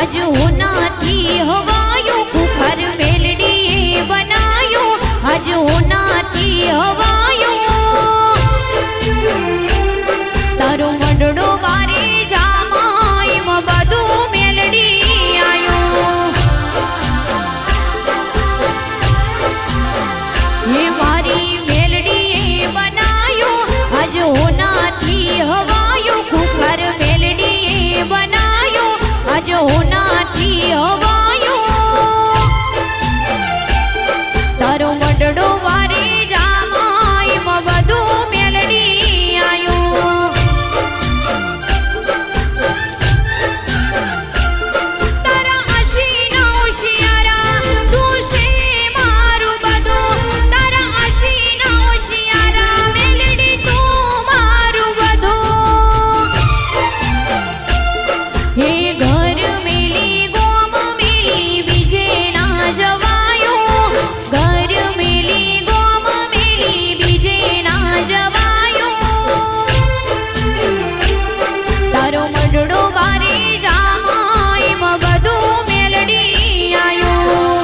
હજ હું નથી હોવા મારું મઢડું વારી જામાઈમાં બધું મેલડી આવ્યું